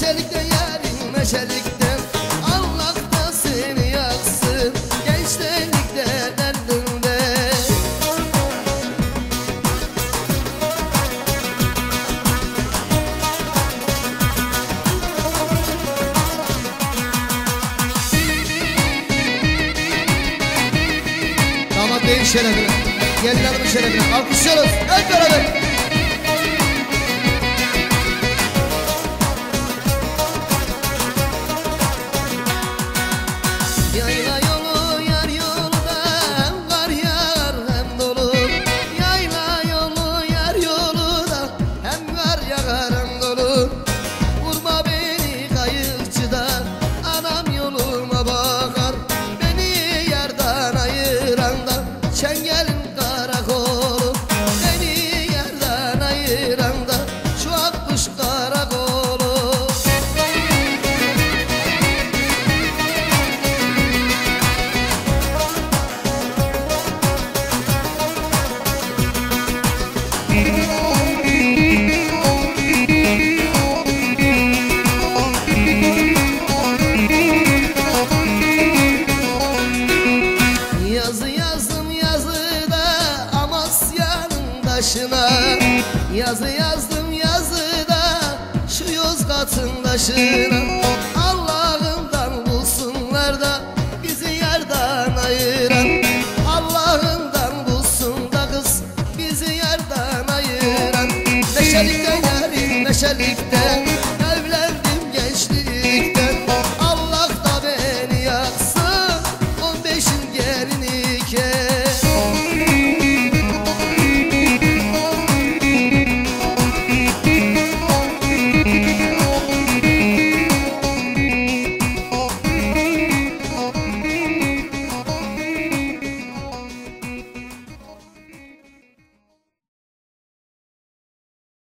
Meşelikte yarim meşelikte Allah da seni yaksın. Gençlikte derdinde Damat değil şerefine Gelin hanımın şerefine Alkışlıyoruz. Hep beraber. Yerden ayıran Taşına Yazı yazdım yazıda Şu Yozgat'ın taşına Allah'ımdan bulsunlar da Bizi yerden ayıran. Allah'ımdan bulsun da kız Bizi yerden ayıran. Neşelikte yarim neşelikte